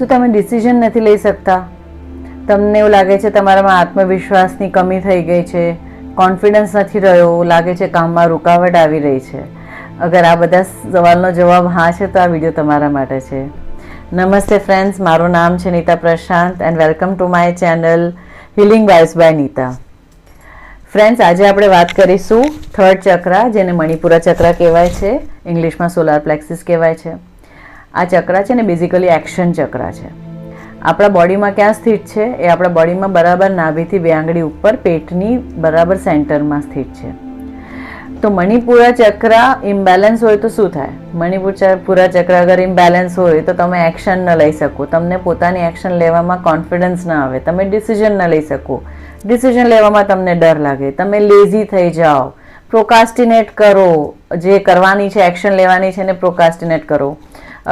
શું તમે ડિસિઝન નથી લઈ શકતા? તમને એવું લાગે છે તમારામાં આત્મવિશ્વાસની કમી થઈ ગઈ છે કોન્ફિડન્સ નથી રહ્યો લાગે છે કામમાં રૂકાવટ આવી રહી છે. અગર આ બધા સવાલનો જવાબ હા છે તો આ વીડિયો તમારા માટે છે. નમસ્તે ફ્રેન્ડ્સ મારું નામ છે Nita Prashant and welcome to my channel healing wise by Nita. Friends આજે આપણે વાત કરીશું થર્ડ ચક્રા, જેને મણિપુરા ચક્ર કહેવાય છે ઇંગ્લિશમાં સોલાર પ્લેક્સિસ કહેવાય છે. આ ચક્રા છે ને બેઝિકલી એક્શન ચક્ર છે. આપણા બોડીમાં ક્યાં સ્થિત છે? એ આપણા બોડીમાં બરાબર નાભીથી બે આંગળી ઉપર પેટની બરાબર સેન્ટરમાં સ્થિત છે. તો મણિપુરા ચક્ર ઇમ્બેલેન્સ હોય તો શું થાય? મણિપુર પૂરા ચક્ર અગર ઇમ્બેલેન્સ હોય તો તમે એક્શન ન લઈ શકો. તમને પોતાની એક્શન લેવામાં કોન્ફિડન્સ ન આવે. તમે ડિસિઝન ન લઈ શકો. ડિસિઝન લેવામાં તમને ડર લાગે. તમે લેઝી થઈ જાઓ. પ્રોકાસ્ટિનેટ કરો. જે કરવાની છે એક્શન લેવાની છે ને પ્રોકાસ્ટિનેટ કરો.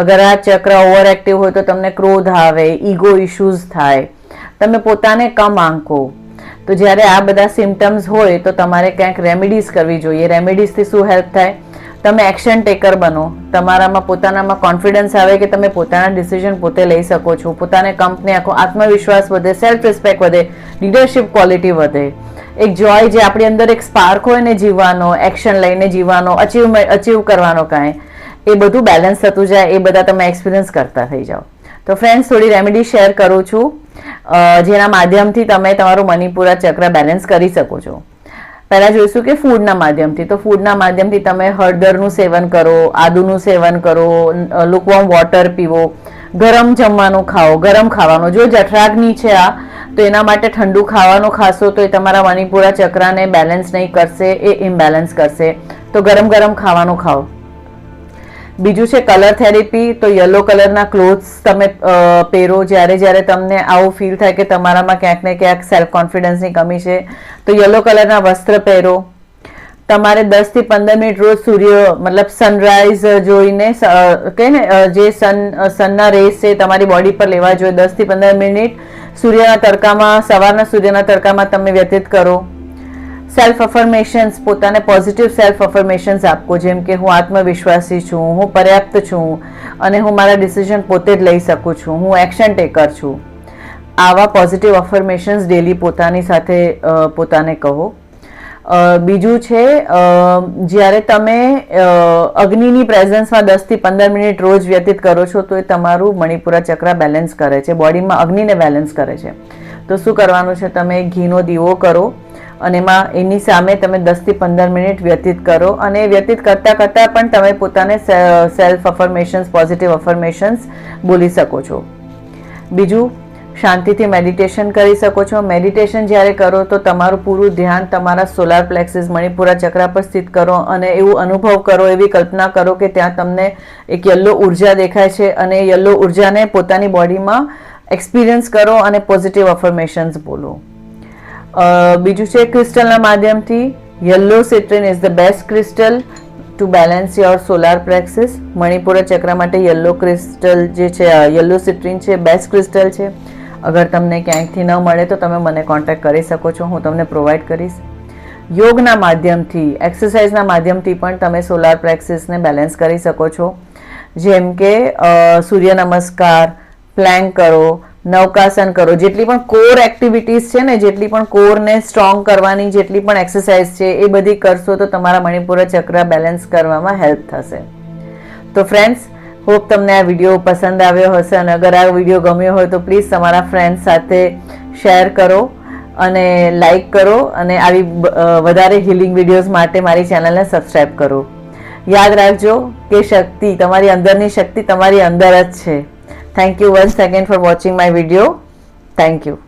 અગર આ ચક્ર ઓવર એક્ટિવ હોય તો તમને ક્રોધ આવે ઈગો ઇશ્યુઝ થાય. તમે પોતાને કમ આંકો. તો જ્યારે આ બધા સિમ્ટમ્સ હોય તો તમારે ક્યાંક રેમેડીઝ કરવી જોઈએ. રેમેડીઝથી શું હેલ્પ થાય? તમે એક્શન ટેકર બનો. તમારામાં પોતાનામાં કોન્ફિડન્સ આવે કે તમે પોતાના ડિસિઝન પોતે લઈ શકો છો. પોતાને કંપની આખો આત્મવિશ્વાસ વધે સેલ્ફ રિસ્પેક્ટ વધે લીડરશિપ ક્વોલિટી વધે. એક જોય જે આપણી અંદર એક સ્પાર્ક હોય ને જીવવાનો એક્શન લઈને જીવવાનો અચીવ અચીવ કરવાનો કાંઈ. એ બધું બેલેન્સ થતું જાય, એ બધા તમે એક્સપિરિયન્સ કરતા થઈ જાઓ. તો ફ્રેન્ડ્સ થોડી રેમેડી શેર કરું છું. જેના માધ્યમથી તમે તમારું મણિપુરા ચક્ર બેલેન્સ કરી શકો છો. પહેલાં જોઈશું કે ફૂડના માધ્યમથી. તો ફૂડના માધ્યમથી તમે હળદરનું સેવન કરો, આદુનું સેવન કરો લુકવોર્મ વોટર પીવો, ગરમ જમવાનું ખાઓ, ગરમ ખાવાનું. જો જઠરાગ્નિ છે આ, તો એના માટે ઠંડુ ખાવાનું ખાશો તો એ તમારા મણિપુરા ચક્રાને બેલેન્સ નહીં કરશે, એ ઇમ્બેલેન્સ કરશે. તો ગરમ ગરમ ખાવાનું ખાઓ. બીજું છે કલર થેરેપી તો યલો કલરના ક્લોથ્સ તમે પહેરો જ્યારે જ્યારે તમને આવું ફીલ થાય કે તમારામાં ક્યાંક ને ક્યાંક સેલ્ફ કોન્ફિડન્સની કમી છે, તો યલો કલરના વસ્ત્ર પહેરો. તમારે દસથી પંદર મિનિટ રોજ સૂર્ય, મતલબ સનરાઈઝ જોઈને કહે ને જે સન સનના રેસ છે તમારી બોડી પર લેવા જોઈએ. દસથી પંદર મિનિટ સૂર્યના તડકામાં, સવારના સૂર્યના તડકામાં તમે વ્યતીત કરો. સેલ્ફ અફર્મેશન્સ પોતાને પોઝિટિવ સેલ્ફ અફર્મેશન્સ આપો જેમ કે હું આત્મવિશ્વાસી છું, હું પર્યાપ્ત છું, અને હું મારા ડિસિઝન પોતે જ લઈ શકું છું, હું એક્શન ટેકર છું. આવા પોઝિટિવ અફર્મેશન્સ ડેલી પોતાની સાથે પોતાને કહો. બીજું છે જ્યારે તમે અગ્નિની પ્રેઝન્સમાં દસથી પંદર મિનિટ રોજ વ્યતીત કરો છો, તો એ તમારું મણિપુરા ચક્ર બેલેન્સ કરે છે. બોડીમાં અગ્નિને બેલેન્સ કરે છે. તો શું કરવાનું છે? તમે ઘીનો દીવો કરો. અને એમાં એની સામે તમે દસથી પંદર મિનિટ વ્યતીત કરો અને વ્યતીત કરતાં કરતાં પણ તમે પોતાને સેલ્ફ અફર્મેશન્સ પોઝિટિવ અફર્મેશન્સ બોલી શકો છો. બીજું, શાંતિથી મેડિટેશન કરી શકો છો. મેડિટેશન જ્યારે કરો તો તમારું પૂરું ધ્યાન તમારા સોલાર પ્લેક્સિસ મણિપુરા ચક્ર પર સ્થિત કરો અને એવું અનુભવ કરો, એવી કલ્પના કરો કે ત્યાં તમને એક યલો ઊર્જા દેખાય છે અને યલો ઉર્જાને પોતાની બોડીમાં એક્સપિરિયન્સ કરો અને પોઝિટિવ અફર્મેશન્સ બોલો. બીજું છે ક્રિસ્ટલના માધ્યમથી. Yellow citrine is the best crystal to balance your solar plexus Manipura chakra માટે યલો ક્રિસ્ટલ જે છે યલો સિટ્રિન છે બેસ્ટ ક્રિસ્ટલ છે. અગર તમને ક્યાંયથી ન મળે તો તમે મને કોન્ટેક્ટ કરી શકો છો, હું તમને પ્રોવાઈડ કરીશ. યોગના માધ્યમથી એક્સરસાઇઝના માધ્યમથી પણ તમે સોલાર પ્રેક્સિસને બેલેન્સ કરી શકો છો. જેમ કે સૂર્ય નમસ્કાર પ્લેન્ક કરો નૌકાસન કરો. જેટલી પણ કોર એક્ટિવિટીઝ છે ને, જેટલી પણ કોરને સ્ટ્રોંગ કરવાની જેટલી પણ એક્સરસાઇઝ છે, એ બધી કરશો તો તમારા મણિપુર ચક્ર બેલેન્સ કરવામાં હેલ્પ થશે. તો ફ્રેન્ડ્સ હોપ તમને આ વીડિયો પસંદ આવ્યો હશે અને અગર આ વીડિયો ગમ્યો હોય તો પ્લીઝ તમારા ફ્રેન્ડ્સ સાથે શેર કરો અને લાઈક કરો અને આવી વધારે હિલિંગ વિડીયોઝ માટે મારી ચેનલને સબસ્ક્રાઈબ કરો. યાદ રાખજો કે શક્તિ, તમારી અંદરની શક્તિ તમારી અંદર જ છે. Thank you once again for watching my video. Thank you.